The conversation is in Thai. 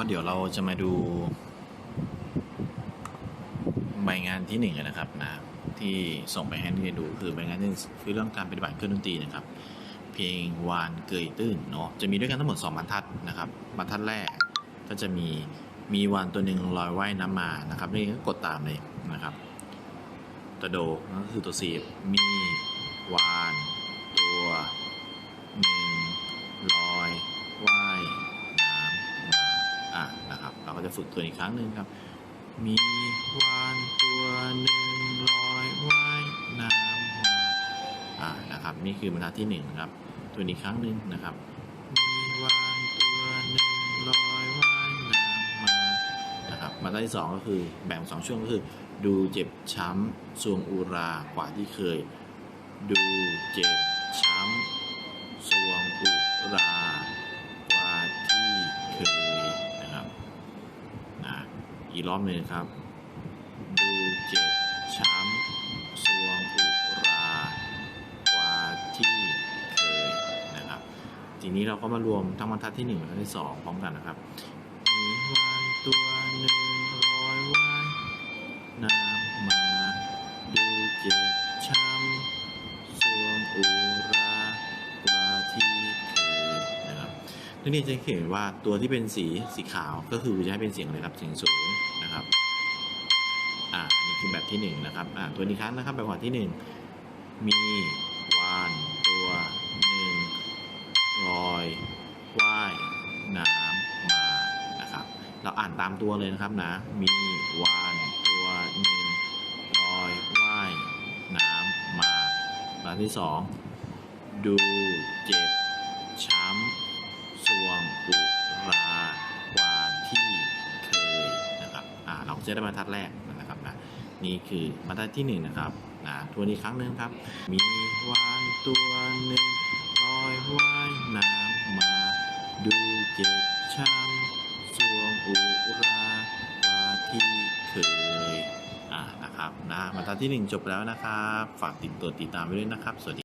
ก็เดี๋ยวเราจะมาดูใบงานที่หนึ่งนะครับนะที่ส่งไปให้นักเรียนดูคือใบงานที่หนึ่งคือเรื่องการปฏิบัติเครื่องดนตรีนะครับ เพลงวานเกยตื้นเนาะจะมีด้วยกันทั้งหมด 2บรรทัดนะครับบรรทัดแรกก็จะมีมีวานตัวหนึ่งลอยว่ายน้ำมานะครับนี่ก็กดตามเลยนะครับตัวโดก็คือตัว C มีวาน ก็จะฝึกตัวอีกครั้งหนึ่งครับ มีวานตัวหนึ่งลอยว่ายน้ำมาอะนะครับ นี่คือบรรทัดที่หนึ่งครับ ตัวอีกครั้งหนึ่งนะครับ มีวานตัวหนึ่งลอยว่ายน้ำมานะครับบรรทัดที่สองก็คือแบ่งสองช่วงก็คือ ดูเจ็บช้ำสวงอุรากว่าที่เคย ดูเจ็บช้ำสวง อีกรอบหนึ่งครับ ดูเจ็บช้ำสวงอุรากว่าที่เคยนะครับ ทีนี้เราก็มารวมทั้งบรรทัดที่หนึ่งบรรทัดที่สองพร้อมกันนะครับ นักเรียนจะเห็นว่าตัวที่เป็นสีสีขาวก็คือจะให้เป็นเสียงเลยครับเสียงสูงนะครับอ่านี่คือแบบที่หนึ่งนะครับอ่าตัวนี้ครั้งนะครับแบบว่าที่หนึ่งมีวานตัวหนึ่งลอยว่ายน้ำมานะครับ เราอ่านตามตัวเลยนะครับนะ มีวานตัวหนึ่งลอยว่ายน้ำมาแบบที่สองดูเจ็บ จะได้บรรทัดแรกนะครับนะนี่คือบรรทัดที่หนึ่งนะครับนะทวนอีกครั้งหนึ่งครับ มีวานตัวหนึ่งลอยว่ายน้ำมา ดูเจ็บช้ำสวงอุราวาที่เคยอ่านะครับนะบรรทัดที่หนึ่งจบแล้วนะครับ ฝากติดตัวติดตามไว้ด้วยนะครับ สวัสดี